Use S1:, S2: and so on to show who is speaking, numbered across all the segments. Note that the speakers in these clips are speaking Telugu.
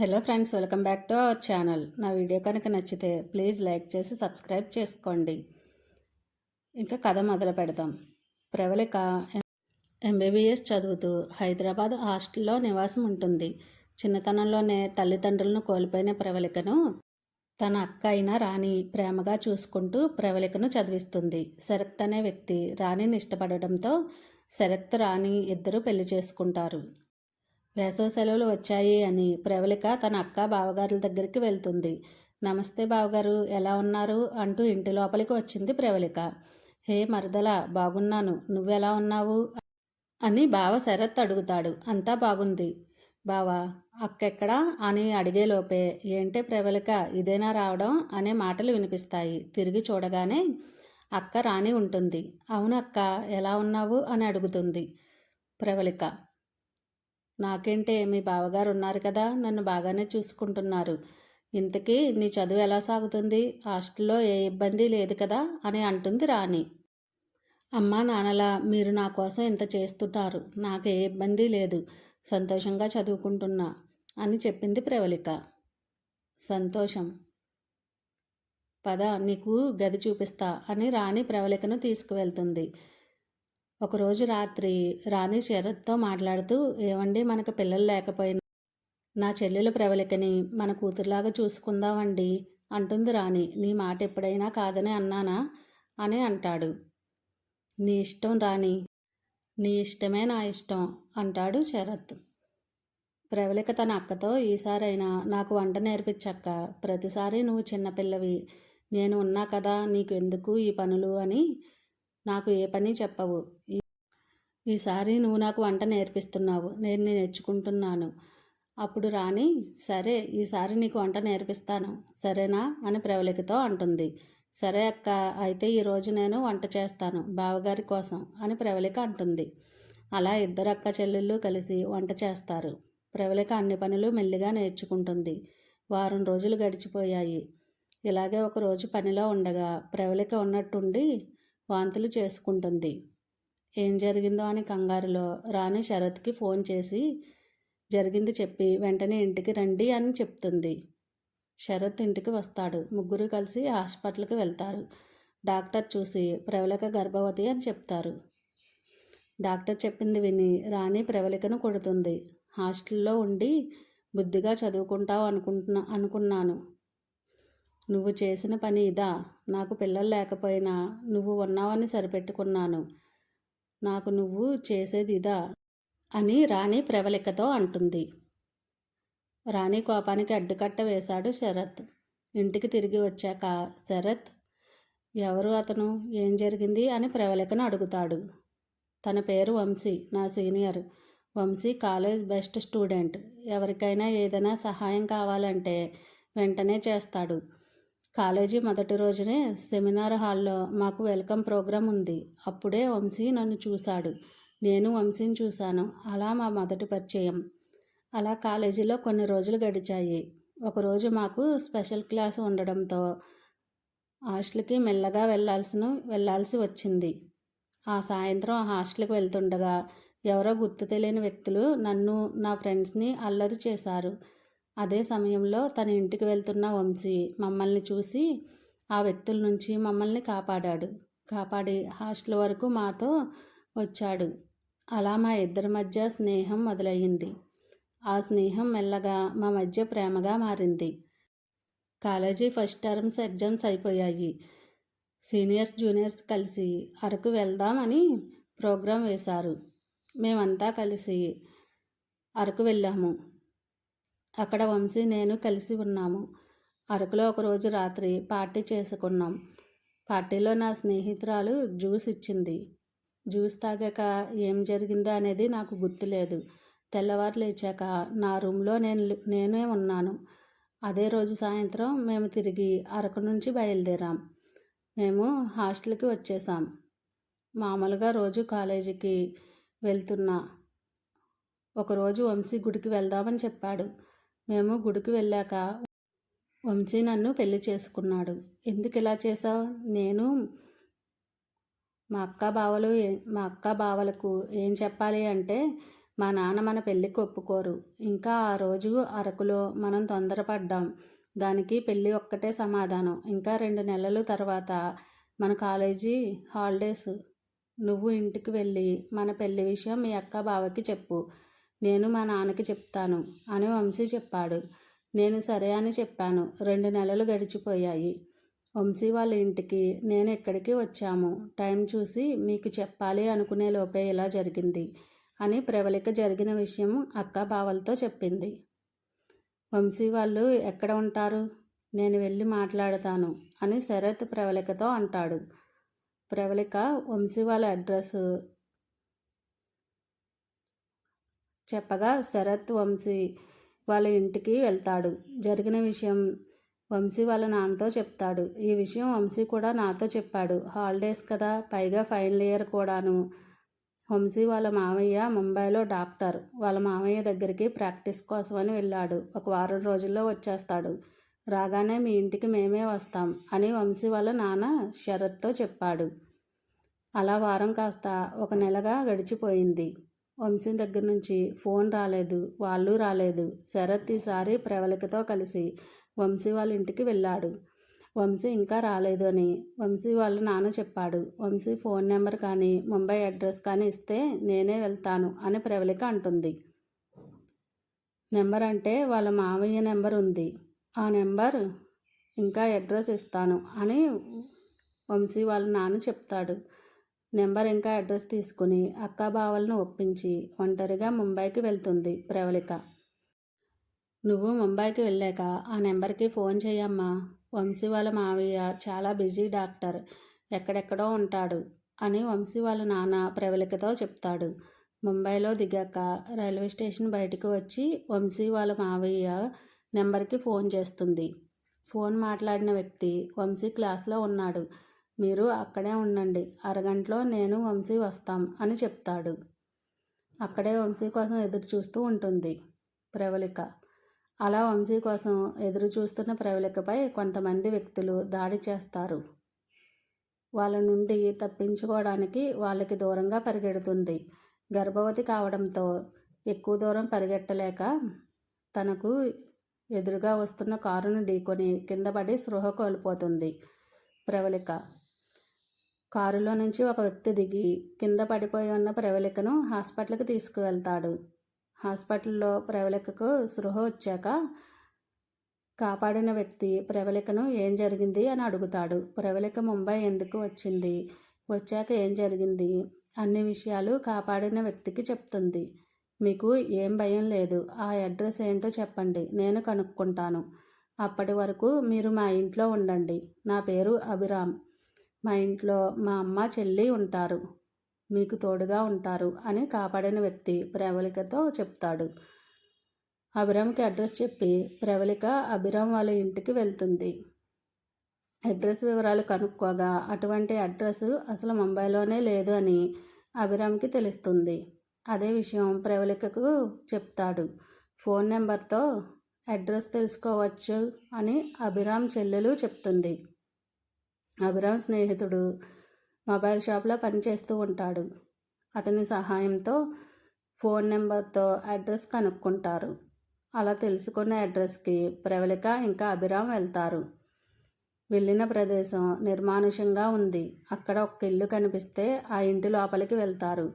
S1: Hello friends welcome back to our channel. నా వీడియో కనుక నచ్చితే ప్లీజ్ లైక్ చేసి సబ్స్క్రైబ్ చేసుకోండి. ఇంకా కథ మొదలు పెడతాం ప్రవళిక ఎంబీబీఎస్ చదువుతూ హైదరాబాద్ హాస్టల్లో నివాసం ఉంటుంది. చిన్నతనంలోనే తల్లిదండ్రులను కోల్పోయిన ప్రవళికను తన అక్క అయిన రాణి ప్రేమగా చూసుకుంటూ ప్రవళికను చదివిస్తుంది. శరత్ అనే వ్యక్తి రాణిని ఇష్టపడడంతో శరత్ రాణి ఇద్దరు పెళ్ళి చేసుకుంటారు. వేసవి సెలవులు వచ్చాయి అని ప్రవళిక తన అక్క బావగారుల దగ్గరికి వెళ్తుంది. నమస్తే బావగారు ఎలా ఉన్నారు? అంటూ ఇంటి లోపలికి వచ్చింది ప్రవళిక హే మరదల బాగున్నాను. నువ్వెలా ఉన్నావు? అని బావ శరత్ అడుగుతాడు. అంతా బాగుంది. బావా అక్కెక్కడా? అని అడిగేలోపే ఏంటే ప్రవళిక ఇదేనా రావడం? అనే మాటలు వినిపిస్తాయి. తిరిగి చూడగానే అక్క రాణి ఉంటుంది. అవును అక్క ఎలా ఉన్నావు? అని అడుగుతుంది ప్రవళిక నాకేంటే మీ బావగారు ఉన్నారు కదా నన్ను బాగానే చూసుకుంటున్నారు. ఇంతకీ నీ చదువు ఎలా సాగుతుంది? హాస్టల్లో ఏ ఇబ్బంది లేదు కదా అని అంటుంది రాణి. అమ్మా నాన్నలా మీరు నా కోసం ఇంత చేస్తున్నారు? నాకు ఏ ఇబ్బంది లేదు. సంతోషంగా చదువుకుంటున్నా అని చెప్పింది ప్రవళిక. సంతోషం. పద నీకు గది చూపిస్తా అని రాణి ప్రవళికను తీసుకువెళ్తుంది. ఒకరోజు రాత్రి రాణి శరత్తో మాట్లాడుతూ ఏవండి మనకు పిల్లలు లేకపోయినా నా చెల్లెలు ప్రవళికని మన కూతురులాగా చూసుకుందామండి అంటుంది రాణి. నీ మాట ఎప్పుడైనా కాదని అన్నానా? అని అంటాడు. నీ ఇష్టం రాణి. నీ ఇష్టమే నా ఇష్టం అంటాడు శరత్. ప్రవళిక తన అక్కతో ఈసారైనా నాకు వంట నేర్పించక్క. ప్రతిసారి నువ్వు చిన్నపిల్లవి నేను ఉన్నా కదా నీకు ఎందుకు ఈ పనులు అని నాకు ఏ పని చెప్పవు. ఈసారి నువ్వు నాకు వంట నేర్పిస్తున్నావు. నేను నేర్చుకుంటున్నాను. అప్పుడు రాణి సరే ఈసారి నీకు వంట నేర్పిస్తాను. సరేనా? అని ప్రవళికతో అంటుంది. సరే అక్క అయితే ఈరోజు నేను వంట చేస్తాను బావగారి కోసం అని ప్రవళిక అంటుంది. అలా ఇద్దరు అక్క చెల్లెళ్ళు కలిసి వంట చేస్తారు. ప్రవళిక అన్ని పనులు మెల్లిగా నేర్చుకుంటుంది. వారం రోజులు గడిచిపోయాయి. ఇలాగే ఒకరోజు పనిలో ఉండగా ప్రవళిక ఉన్నట్టుండి వాంతులు చేసుకుంటుంది. ఏం జరిగిందో అని కంగారులో రాణి శరత్కి ఫోన్ చేసి జరిగింది చెప్పి వెంటనే ఇంటికి రండి అని చెప్తుంది. శరత్ ఇంటికి వస్తాడు. ముగ్గురు కలిసి హాస్పిటల్కి వెళ్తారు. డాక్టర్ చూసి ప్రవళిక గర్భవతి అని చెప్తారు. డాక్టర్ చెప్పింది విని రాణి ప్రవళికను కొడుతుంది. హాస్టల్లో ఉండి బుద్ధిగా చదువుకుంటావు అనుకుంటున్నా అనుకున్నాను. నువ్వు చేసిన పని ఇదా? నాకు పిల్లలు లేకపోయినా నువ్వు ఉన్నావని సరిపెట్టుకున్నాను. నాకు నువ్వు చేసేది ఇదా? అని రాణి ప్రవళికతో అంటుంది. రాణి కోపానికి అడ్డుకట్ట వేశాడు శరత్. ఇంటికి తిరిగి వచ్చాక శరత్ ఎవరు అతను? ఏం జరిగింది? అని ప్రవళికను అడుగుతాడు. తన పేరు వంశీ నా senior. Vamsi college best student. ఎవరికైనా ఏదైనా సహాయం కావాలంటే వెంటనే చేస్తాడు. కాలేజీ మొదటి రోజునే సెమినార్ హాల్లో మాకు వెల్కమ్ ప్రోగ్రాం ఉంది. అప్పుడే వంశీ నన్ను చూశాడు. నేను వంశీని చూశాను. అలా మా మొదటి పరిచయం. అలా కాలేజీలో కొన్ని రోజులు గడిచాయి. ఒకరోజు మాకు స్పెషల్ క్లాస్ ఉండడంతో హాస్టల్కి మెల్లగా వెళ్ళాల్సిన వెళ్ళాల్సి వచ్చింది. ఆ సాయంత్రం హాస్టల్కి వెళ్తుండగా ఎవరో గుర్తు తెలియని వ్యక్తులు నన్ను నా ఫ్రెండ్స్ని అల్లరి చేశారు. అదే సమయంలో తన ఇంటికి వెళ్తున్న వంశీ మమ్మల్ని చూసి ఆ వ్యక్తుల నుంచి మమ్మల్ని కాపాడాడు. కాపాడి హాస్టల్ వరకు మాతో వచ్చాడు. అలా మా ఇద్దరి మధ్య స్నేహం మొదలయ్యింది. ఆ స్నేహం మెల్లగా మా మధ్య ప్రేమగా మారింది. కాలేజీ ఫస్ట్ టర్మ్స్ ఎగ్జామ్స్ అయిపోయాయి. సీనియర్స్ జూనియర్స్ కలిసి అరకు వెళ్దామని ప్రోగ్రాం వేశారు. మేమంతా కలిసి అరకు వెళ్ళాము. అక్కడ వంశీ నేను కలిసి ఉన్నాము. అరకులో ఒకరోజు రాత్రి పార్టీ చేసుకున్నాం. పార్టీలో నా స్నేహితురాలు జ్యూస్ ఇచ్చింది. జ్యూస్ తాగాక ఏం జరిగిందో అనేది నాకు గుర్తులేదు. తెల్లవారు లేచాక నా రూమ్లో నేను నేనే ఉన్నాను. అదే రోజు సాయంత్రం మేము తిరిగి అరకు నుంచి బయలుదేరాం. మేము హాస్టల్కి వచ్చేసాం. మామూలుగా రోజు కాలేజీకి వెళ్తున్నా. ఒకరోజు వంశీ గుడికి వెళ్దామని చెప్పాడు. మేము గుడికి వెళ్ళాక వంశీ నన్ను పెళ్ళి చేసుకున్నాడు. ఎందుకు ఇలా చేసావు నేను మా అక్క బావలు మా అక్క బావలకు ఏం చెప్పాలి అంటే మా నాన్న మన పెళ్ళికి ఒప్పుకోరు. ఇంకా ఆ రోజు అరకులో మనం తొందరపడ్డాం. దానికి పెళ్ళి ఒక్కటే సమాధానం. ఇంకా రెండు నెలలు తర్వాత మన కాలేజీ హాలిడేస్. నువ్వు ఇంటికి వెళ్ళి మన పెళ్ళి విషయం మీ అక్క బావకి చెప్పు. నేను మా నాన్నకి చెప్తాను అని వంశీ చెప్పాడు. నేను సరే అని చెప్పాను. రెండు నెలలు గడిచిపోయాయి. వంశీ వాళ్ళ ఇంటికి నేను ఎక్కడికి వచ్చాము? టైం చూసి మీకు చెప్పాలి అనుకునే లోపే ఇలా జరిగింది అని ప్రవళిక జరిగిన విషయం అక్క బావలతో చెప్పింది. వంశీ వాళ్ళు ఎక్కడ ఉంటారు? నేను వెళ్ళి మాట్లాడతాను అని శరత్ ప్రవళికతో అంటాడు. ప్రవళిక వంశీ వాళ్ళ అడ్రస్ చెప్పగా శరత్ వంశీ వాళ్ళ ఇంటికి వెళ్తాడు. జరిగిన విషయం వంశీ వాళ్ళ నాన్నతో చెప్తాడు. ఈ విషయం వంశీ కూడా నాతో చెప్పాడు. హాలిడేస్ కదా పైగా ఫైనల్ ఇయర్ కూడాను. వంశీ వాళ్ళ మామయ్య ముంబైలో డాక్టర్. వాళ్ళ మామయ్య దగ్గరికి ప్రాక్టీస్ కోసమని వెళ్ళాడు. ఒక వారం రోజుల్లో వచ్చేస్తాడు. రాగానే మీ ఇంటికి మేమే వస్తాం అని వంశీ వాళ్ళ నాన్న శరత్తో చెప్పాడు. అలా వారం కాస్త ఒక నెలగా గడిచిపోయింది. వంశీ దగ్గర నుంచి ఫోన్ రాలేదు వాళ్ళు రాలేదు. శరత్ ఈసారి ప్రవళికతో కలిసి వంశీ వాళ్ళ ఇంటికి వెళ్ళాడు. వంశీ ఇంకా రాలేదు అని వంశీ వాళ్ళ నాన్న చెప్పాడు. వంశీ ఫోన్ నెంబర్ కానీ ముంబై అడ్రస్ కానీ ఇస్తే నేనే వెళ్తాను అని ప్రవళిక అంటుంది. నెంబర్ అంటే వాళ్ళ మావయ్య నెంబర్ ఉంది. ఆ నెంబర్ ఇంకా అడ్రస్ ఇస్తాను అని వంశీ వాళ్ళ నాన్న చెప్తాడు. నెంబర్ ఇంకా అడ్రస్ తీసుకుని అక్క బావలను ఒప్పించి ఒంటరిగా ముంబైకి వెళ్తుంది ప్రవళిక. నువ్వు ముంబైకి వెళ్ళాక ఆ నెంబర్కి ఫోన్ చేయమ్మా. వంశీ వాళ్ళ మావయ్య చాలా బిజీ డాక్టర్. ఎక్కడెక్కడో ఉంటాడు అని వంశీ వాళ్ళ నాన్న ప్రవళికతో చెప్తాడు. ముంబైలో దిగాక రైల్వే స్టేషన్ బయటకు వచ్చి వంశీ వాళ్ళ మావయ్య నెంబర్కి ఫోన్ చేస్తుంది. ఫోన్ మాట్లాడిన వ్యక్తి వంశీ క్లాస్లో ఉన్నాడు. మీరు అక్కడే ఉండండి. అరగంటలో నేను వంశీ వస్తాం అని చెప్తాడు. అక్కడే వంశీ కోసం ఎదురు చూస్తూ ఉంటుంది ప్రవళిక. అలా వంశీ కోసం ఎదురు చూస్తున్న ప్రవళికపై కొంతమంది వ్యక్తులు దాడి చేస్తారు. వాళ్ళ నుండి తప్పించుకోవడానికి వాళ్ళకి దూరంగా పరిగెడుతుంది. గర్భవతి కావడంతో ఎక్కువ దూరం పరిగెట్టలేక తనకు ఎదురుగా వస్తున్న కారును ఢీకొని కింద పడి స్పృహ కోల్పోతుంది ప్రవళిక. కారులో నుంచి ఒక వ్యక్తి దిగి కింద పడిపోయి ఉన్న ప్రవళికను హాస్పిటల్కి తీసుకువెళ్తాడు. హాస్పిటల్లో ప్రవళికకు సృహ వచ్చాక కాపాడిన వ్యక్తి ప్రవళికను ఏం జరిగింది అని అడుగుతాడు. ప్రవళిక ముంబై ఎందుకు వచ్చింది? వచ్చాక ఏం జరిగింది? అన్ని విషయాలు కాపాడిన వ్యక్తికి చెప్తుంది. మీకు ఏం భయం లేదు. ఆ అడ్రస్ ఏంటో చెప్పండి. నేను కనుక్కుంటాను. అప్పటి వరకు మీరు మా ఇంట్లో ఉండండి. నా పేరు అభిరామ్. మా ఇంట్లో మా అమ్మ చెల్లి ఉంటారు. మీకు తోడుగా ఉంటారు అని కాపాడిన వ్యక్తి ప్రవళికతో చెప్తాడు. అభిరామ్కి అడ్రస్ చెప్పి ప్రవళిక అభిరామ్ వాళ్ళ ఇంటికి వెళ్తుంది. అడ్రస్ వివరాలు కనుక్కోగా అటువంటి అడ్రస్ అసలు ముంబైలోనే లేదు అని అభిరామ్కి తెలుస్తుంది. అదే విషయం ప్రవళికకు చెప్తాడు. ఫోన్ నెంబర్తో అడ్రస్ తెలుసుకోవచ్చు అని అభిరామ్ చెల్లెలు చెప్తుంది. అభిరామ్ స్నేహితుడు మొబైల్ షాప్లో పనిచేస్తూ ఉంటాడు. అతని సహాయంతో ఫోన్ నెంబర్తో అడ్రస్ కనుక్కుంటారు. అలా తెలుసుకున్న అడ్రస్కి ప్రవళిక ఇంకా అభిరామ్ వెళ్తారు. వెళ్ళిన ప్రదేశం నిర్మానుషంగా ఉంది. అక్కడ ఒక ఇల్లు కనిపిస్తే ఆ ఇంటి లోపలికి వెళ్తారు.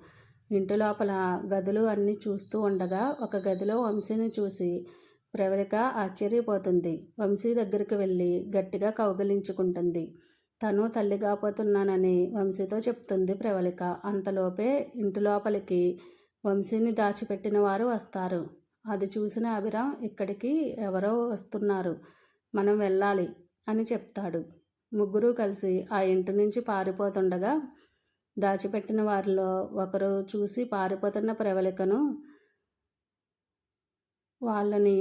S1: ఇంటి లోపల గదులు అన్నీ చూస్తూ ఉండగా ఒక గదిలో వంశీని చూసి ప్రవళిక ఆశ్చర్యపోతుంది. వంశీ దగ్గరికి వెళ్ళి గట్టిగా కౌగిలించుకుంటుంది. తను తల్లి కాపోతున్నానని వంశీతో చెప్తుంది ప్రవళిక. అంతలోపే ఇంటి లోపలికి వంశీని దాచిపెట్టిన వారు వస్తారు. అది చూసిన అభిరామ్ ఇక్కడికి ఎవరో వస్తున్నారు. మనం వెళ్ళాలి అని చెప్తాడు. ముగ్గురు కలిసి ఆ ఇంటి నుంచి పారిపోతుండగా దాచిపెట్టిన వారిలో ఒకరు చూసి పారిపోతున్న ప్రవళికను వాళ్ళని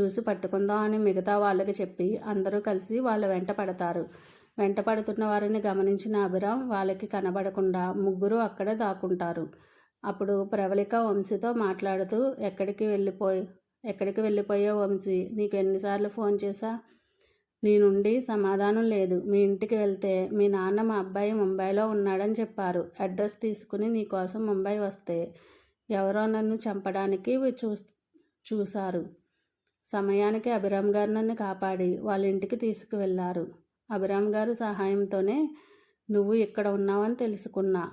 S1: చూసి పట్టుకుందాం అని మిగతా వాళ్ళకి చెప్పి అందరూ కలిసి వాళ్ళ వెంట పడతారు. వెంట పడుతున్న వారిని గమనించిన అభిరామ్ వాళ్ళకి కనబడకుండా ముగ్గురు అక్కడే దాక్కుంటారు. అప్పుడు ప్రవళిక వంశీతో మాట్లాడుతూ ఎక్కడికి వెళ్ళిపోయి ఎక్కడికి వెళ్ళిపోయే వంశీ? నీకు ఎన్నిసార్లు ఫోన్ చేశా? నీ నుండి సమాధానం లేదు. మీ ఇంటికి వెళ్తే మీ నాన్న మా అబ్బాయి ముంబైలో ఉన్నాడని చెప్పారు. అడ్రస్ తీసుకుని నీ కోసం ముంబై వస్తే ఎవరో నన్ను చంపడానికి చూ చూశారు. సమయానికి అభిరామ్ గారు నన్ను కాపాడి వాళ్ళ ఇంటికి తీసుకువెళ్ళారు అభిరామ్ గారు సహాయంతోనే నువ్వు ఇక్కడ ఉన్నావని తెలుసుకున్నా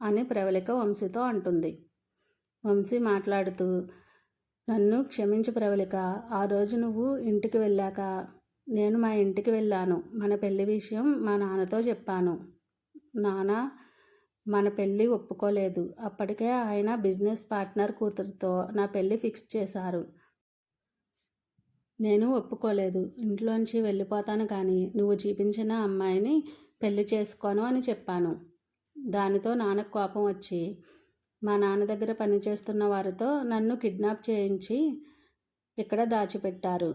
S1: అని ప్రవళిక వంశీతో అంటుంది. వంశీ మాట్లాడుతూ నన్ను క్షమించు ప్రవళిక ఆ రోజు నువ్వు ఇంటికి వెళ్ళాక నేను మా ఇంటికి వెళ్ళాను. మన పెళ్ళి విషయం మా నాన్నతో చెప్పాను. నాన్న మన పెళ్ళి ఒప్పుకోలేదు. అప్పటికే ఆయన బిజినెస్ పార్ట్నర్ కూతురుతో నా పెళ్ళి ఫిక్స్ చేశారు. నేను ఒప్పుకోలేదు. ఇంట్లోంచి వెళ్ళిపోతాను కానీ నువ్వు చూపించిన అమ్మాయిని పెళ్ళి చేసుకోను అని చెప్పాను. దానితో నాన్నకు కోపం వచ్చి మా నాన్న దగ్గర పనిచేస్తున్న వారితో నన్ను కిడ్నాప్ చేయించి ఇక్కడ దాచిపెట్టారు.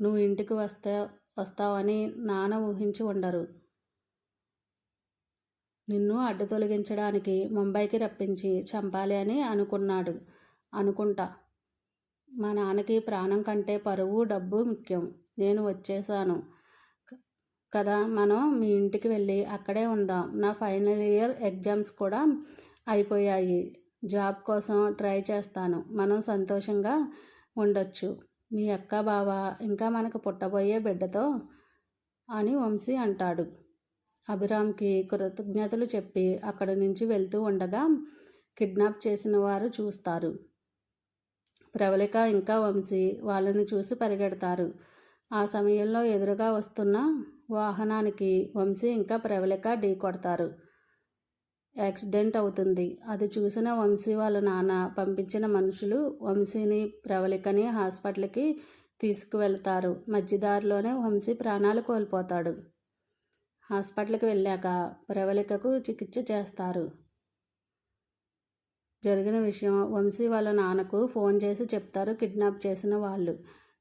S1: నువ్వు ఇంటికి వస్తే వస్తావని నాన్న ఊహించి ఉండరు. నిన్ను అడ్డు తొలగించడానికి ముంబైకి రప్పించి చంపాలి అని అనుకున్నాడు. అనుకుంటా. మా నాన్నకి ప్రాణం కంటే పరువు డబ్బు ముఖ్యం. నేను వచ్చేసాను కదా మనం మీ ఇంటికి వెళ్ళి అక్కడే ఉందాం. నా ఫైనల్ ఇయర్ ఎగ్జామ్స్ కూడా అయిపోయాయి. జాబ్ కోసం ట్రై చేస్తాను. మనం సంతోషంగా ఉండొచ్చు. మీ అక్క బావ ఇంకా మనకు పుట్టబోయే బిడ్డతో అని వంశీ అంటాడు. అభిరామ్కి కృతజ్ఞతలు చెప్పి అక్కడి నుంచి వెళ్తూ ఉండగా కిడ్నాప్ చేసిన వారు చూస్తారు. ప్రవళిక ఇంకా వంశీ వాళ్ళని చూసి పరిగెడతారు. ఆ సమయంలో ఎదురుగా వస్తున్న వాహనానికి వంశీ ఇంకా ప్రవళిక ఢీ కొడతారు. యాక్సిడెంట్ అవుతుంది. అది చూసిన వంశీ వాళ్ళ నాన్న పంపించిన మనుషులు వంశీని ప్రవళికని హాస్పిటల్కి తీసుకువెళ్తారు. మధ్యదారిలోనే వంశీ ప్రాణాలు కోల్పోతాడు. హాస్పిటల్కి వెళ్ళాక ప్రవళికకు చికిత్స చేస్తారు. జరిగిన విషయం. వంశీ వాళ్ళ నాన్నకు ఫోన్ చేసి చెప్తారు కిడ్నాప్ చేసిన వాళ్ళు.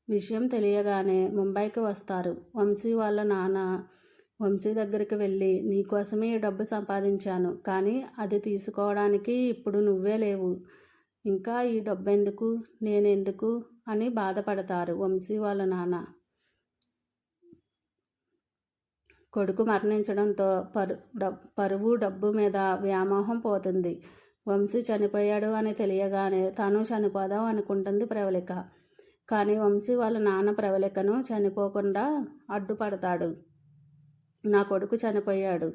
S1: విషయం తెలియగానే ముంబైకి వస్తారు. వంశీ వాళ్ళ నాన్న వంశీ దగ్గరికి వెళ్ళి నీకోసమే ఈ డబ్బు సంపాదించాను కానీ అది తీసుకోవడానికి ఇప్పుడు నువ్వే లేవు. ఇంకా ఈ డబ్బు ఎందుకు నేనెందుకు? అని బాధపడతారు వంశీ వాళ్ళ నాన్న. కొడుకు మరణించడంతో పరు పరువు డబ్బు మీద వ్యామోహం పోతుంది. వంశీ చనిపోయాడు అని తెలియగానే తను చనిపోదాం అనుకుంటుంది ప్రవళిక. కానీ వంశీ వాళ్ళ నాన్న ప్రవళికను చనిపోకుండా అడ్డుపడతాడు. నా కొడుకు చనిపోయాడు.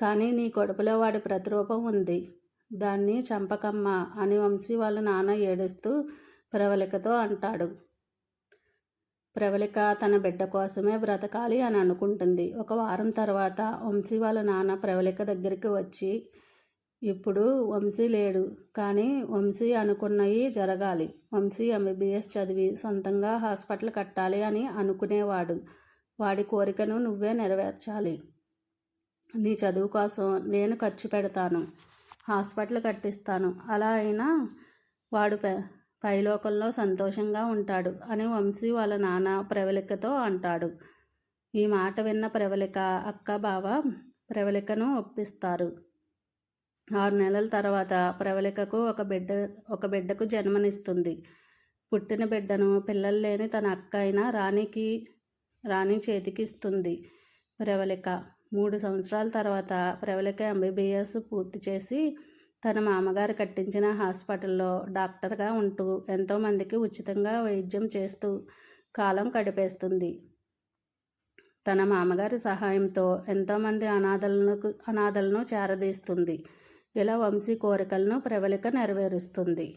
S1: కానీ నీ కొడుకులో వాడి ప్రతిరూపం ఉంది. దాన్ని చంపకమ్మ అని వంశీ వాళ్ళ నాన్న ఏడుస్తూ ప్రవళికతో అంటాడు. ప్రవళిక తన బిడ్డ కోసమే బ్రతకాలి అని అనుకుంటుంది. ఒక వారం తర్వాత వంశీ వాళ్ళ నాన్న ప్రవళిక దగ్గరికి వచ్చి ఇప్పుడు వంశీ లేడు. కానీ వంశీ అనుకున్నవి జరగాలి. వంశీ ఎంబీబీఎస్ చదివి సొంతంగా హాస్పిటల్ కట్టాలి అని అనుకునేవాడు. వాడి కోరికను నువ్వే నెరవేర్చాలి. నీ చదువు కోసం నేను ఖర్చు పెడతాను. హాస్పిటల్ కట్టిస్తాను. అలా అయినా వాడు పైలోకంలో సంతోషంగా ఉంటాడు అని వంశీ వాళ్ళ నాన్న ప్రవళికతో అంటాడు. ఈ మాట విన్న ప్రవళిక అక్క బావ ప్రవళికను ఒప్పిస్తారు. ఆరు నెలల తర్వాత ప్రవళికకు ఒక బిడ్డ ఒక బిడ్డకు జన్మనిస్తుంది. పుట్టిన బిడ్డను పిల్లలు లేని తన అక్క అయిన రాణికి రాణి చేతికిస్తుంది ప్రవళిక మూడు సంవత్సరాల తర్వాత ప్రవళిక ఎంబీబీఎస్ పూర్తి చేసి తన మామగారు కట్టించిన హాస్పిటల్లో డాక్టర్గా ఉంటూ ఎంతోమందికి ఉచితంగా వైద్యం చేస్తూ కాలం గడిపేస్తుంది. తన మామగారి సహాయంతో ఎంతోమంది అనాథలను అనాథలను చేరదీస్తుంది. ఇలా వంశీ కోరికలను ప్రవళిక నెరవేరుస్తుంది?